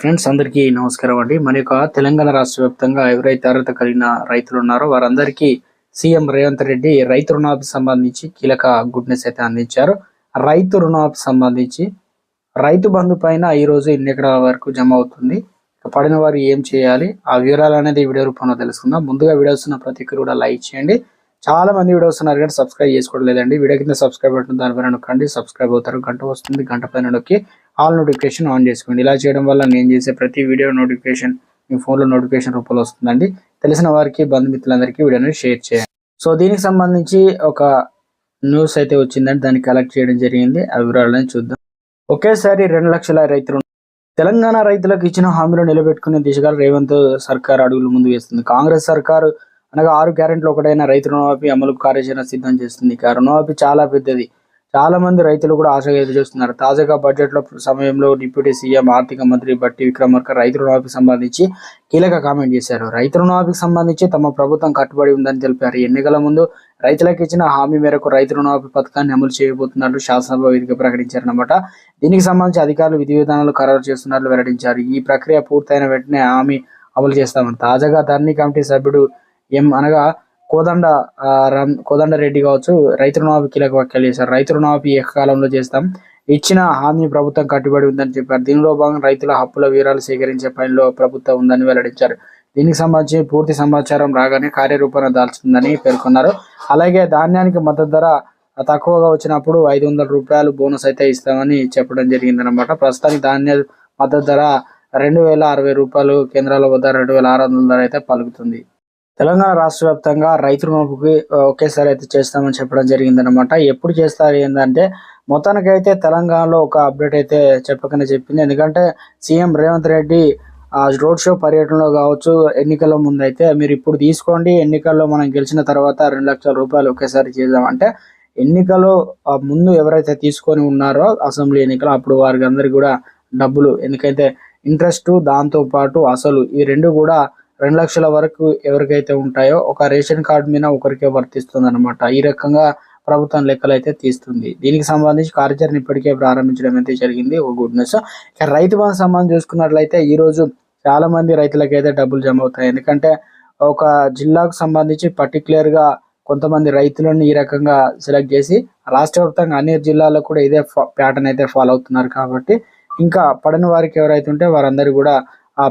Friends అందరికీ నమస్కారం అండి. మరి యొక్క తెలంగాణ రాష్ట్ర వ్యాప్తంగా ఎవరైతే అర్హత కలిగిన రైతులు ఉన్నారో వారందరికీ సీఎం రేవంత్ రెడ్డి రైతు రుణాలకు సంబంధించి కీలక గుడ్నెస్ అయితే అందించారు. రైతు రుణాలకు సంబంధించి రైతు బంధు పైన ఈ రోజు ఎన్ని ఎకరాల వరకు జమ అవుతుంది? పడిన వారు ఏం చేయాలి? ఆ వివరాలు అనేది వీడియో రూపంలో తెలుసుకుందాం. ముందుగా వీడియోస్ ఉన్న ప్రతి ఒక్కరు కూడా లైక్ చేయండి. చాలా మంది వీడియో వస్తున్నారు కానీ సబ్స్క్రైబ్ చేసుకోవడం లేదండి. వీడియో కింద సబ్స్క్రైబ్ బటన్ దానిపైన నొక్కండి. సబ్స్క్రైబ్ అవుతారు. గంట వస్తుంది. గంట పైన నొక్కి ఆల్ నోటిఫికేషన్ ఆన్ చేసుకోండి. ఇలా చేయడం వల్ల నేను చేసే ప్రతి వీడియో నోటిఫికేషన్ మీ ఫోన్లో నోటిఫికేషన్ రూపంలో వస్తుందండి. తెలిసిన వారికి బంధుమిత్రులందరికీ వీడియోని షేర్ చేయండి. సో దీనికి సంబంధించి ఒక న్యూస్ అయితే వచ్చిందండి. దాన్ని కలెక్ట్ చేయడం జరిగింది. ఆ వివరాలను చూద్దాం. ఒకేసారి రెండు లక్షల రైతులు తెలంగాణ రైతులకు ఇచ్చిన హామీలు నిలబెట్టుకునే దిశగా రేవంత్ సర్కార్ అడుగులు ముందు వేస్తుంది. కాంగ్రెస్ సర్కారు అనగా ఆరు గ్యారెంట్లు ఒకటైన రైతు రుణమాఫీ అమలు కార్యాచరణ సిద్ధం చేస్తుంది. ఇక రుణమాఫీ చాలా పెద్దది. చాలా మంది రైతులు కూడా ఆశగా ఎదురు చూస్తున్నారు. తాజాగా బడ్జెట్లో సమయంలో డిప్యూటీ సీఎం ఆర్థిక మంత్రి బట్టి విక్రమార్క రైతు రుణమాఫీకి సంబంధించి కీలక కామెంట్ చేశారు. రైతు రుణమాఫీకి సంబంధించి తమ ప్రభుత్వం కట్టుబడి ఉందని తెలిపారు. ఎన్నికల ముందు రైతులకు ఇచ్చిన హామీ మేరకు రైతు రుణమాఫీ పథకాన్ని అమలు చేయబోతున్నట్లు శాసనసభ వేదిక ప్రకటించారన్నమాట. దీనికి సంబంధించి అధికారులు విధి విధానాలు ఖరారు చేస్తున్నట్లు వెల్లడించారు. ఈ ప్రక్రియ పూర్తయిన వెంటనే హామీ అమలు చేస్తామని. తాజాగా ధరణి కమిటీ సభ్యుడు ఎం అనగా కోదండ రం కోదండ రెడ్డి కావచ్చు రైతు రుణమాఫీ కీలక వ్యాఖ్యలు చేశారు. రైతు రుణమాఫీ ఏకకాలంలో చేస్తాం. ఇచ్చిన హామీ ప్రభుత్వం కట్టుబడి ఉందని చెప్పారు. దీనిలో భాగంగా రైతుల హక్కుల వివరాలు సేకరించే పనిలో ప్రభుత్వం ఉందని వెల్లడించారు. దీనికి సంబంధించి పూర్తి సమాచారం రాగానే కార్యరూపణ దాల్చుతుందని పేర్కొన్నారు. అలాగే ధాన్యానికి మద్దతు ధర తక్కువగా వచ్చినప్పుడు ఐదు వందల రూపాయలు బోనస్ అయితే ఇస్తామని చెప్పడం జరిగిందనమాట ప్రస్తుతానికి ధాన్య మద్దతు ధర రెండు వేల అరవై రూపాయలు కేంద్రాల వద్ద రెండు వేల ఆరు వందల ధర అయితే పలుకుతుంది. తెలంగాణ రాష్ట్ర వ్యాప్తంగా రైతు రుణమాఫీకి ఒకేసారి అయితే చేస్తామని చెప్పడం జరిగిందనమాట ఎప్పుడు చేస్తారు ఏంటంటే మొత్తానికి అయితే తెలంగాణలో ఒక అప్డేట్ అయితే చెప్పకనే చెప్పింది. ఎందుకంటే సీఎం రేవంత్ రెడ్డి ఆ రోడ్ షో పర్యటనలో కావచ్చు ఎన్నికల ముందు అయితే మీరు ఇప్పుడు తీసుకోండి ఎన్నికల్లో మనం గెలిచిన తర్వాత రెండు లక్షల రూపాయలు ఒకేసారి చేద్దామంటే ఎన్నికలు ముందు ఎవరైతే తీసుకొని ఉన్నారో అసెంబ్లీ ఎన్నికలు అప్పుడు వారికి అందరికి కూడా డబ్బులు ఎందుకైతే ఇంట్రెస్ట్ దాంతో పాటు అసలు ఈ రెండు కూడా రెండు లక్షల వరకు ఎవరికైతే ఉంటాయో ఒక రేషన్ కార్డు మీద ఒకరికే వర్తిస్తుంది అనమాట ఈ రకంగా ప్రభుత్వం లెక్కలు అయితే తీస్తుంది. దీనికి సంబంధించి కార్యాచరణ ఇప్పటికే ప్రారంభించడం అయితే జరిగింది. ఒక గుడ్ న్యూస్. ఇక రైతు బంధు సంబంధం చూసుకున్నట్లయితే ఈరోజు చాలా మంది రైతులకైతే డబ్బులు జమ అవుతాయి ఎందుకంటే ఒక జిల్లాకు సంబంధించి పర్టికులర్గా కొంతమంది రైతులను ఈ రకంగా సెలెక్ట్ చేసి రాష్ట్ర వ్యాప్తంగా అన్ని జిల్లాల్లో కూడా ఇదే ప్యాటర్న్ అయితే ఫాలో అవుతున్నారు కాబట్టి ఇంకా పడని వారికి ఎవరైతే ఉంటే వారందరూ కూడా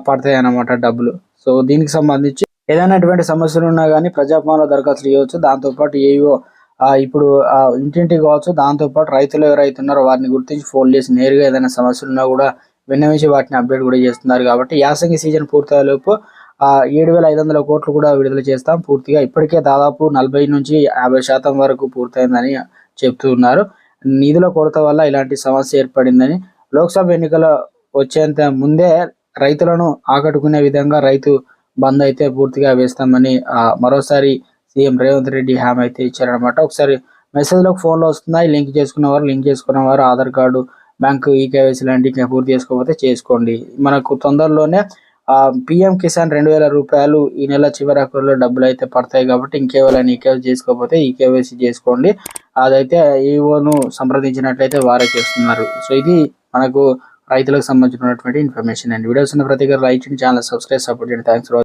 పడతాయి అన్నమాట డబ్బులు. సో దీనికి సంబంధించి ఏదైనాటువంటి సమస్యలు ఉన్నా కానీ ప్రజాపాలన దరఖాస్తులు ఇవ్వచ్చు దాంతోపాటు ఏవో ఇప్పుడు ఇంటింటికి కావచ్చు. దాంతోపాటు రైతులు ఎవరైతే ఉన్నారో వారిని గుర్తించి ఫోన్ చేసి నేరుగా ఏదైనా సమస్యలు ఉన్నా కూడా విన్నవించి వాటిని అప్డేట్ కూడా చేస్తున్నారు కాబట్టి యాసంగి సీజన్ పూర్తయ్యేలోపు ఏడు వేల ఐదు వందల కోట్లు కూడా విడుదల చేస్తాం పూర్తిగా. ఇప్పటికే దాదాపు నలభై నుంచి యాభై శాతం వరకు పూర్తయిందని చెప్తున్నారు నిధుల కొరత వల్ల ఇలాంటి సమస్య ఏర్పడిందని లోక్సభ ఎన్నికల వచ్చేంత ముందే రైతులను ఆకట్టుకునే విధంగా రైతు బంద్ అయితే పూర్తిగా వేస్తామని మరోసారి సీఎం రేవంత్ రెడ్డి హామీ అయితే ఇచ్చారనమాట ఒకసారి మెసేజ్లోకి ఫోన్లో వస్తున్నాయి. లింక్ చేసుకున్న వారు లింక్ చేసుకున్న వారు ఆధార్ కార్డు బ్యాంకు ఈకేవైసీ లాంటివి పూర్తి చేసుకోకపోతే చేసుకోండి. మనకు తొందరలోనే పిఎం కిసాన్ రెండు వేల రూపాయలు ఈ నెల చివరిలో డబ్బులు అయితే పడతాయి కాబట్టి ఇంకేవైనా ఈకేవైసీ చేసుకోకపోతే ఈకేవైసీ చేసుకోండి. అదైతే ఈఓను సంప్రదించినట్లయితే వారే చేస్తున్నారు. సో ఇది మనకు రైతులకు సంబంధించినటువంటి ఇన్ఫర్మేషన్ అండి. వీడియోస్ ఉన్న ప్రతి ఒక్కరు లైక్ చేయండి ఛానల్ సబ్స్క్రైబ్ సపోర్ట్ చేయండి. థ్యాంక్స్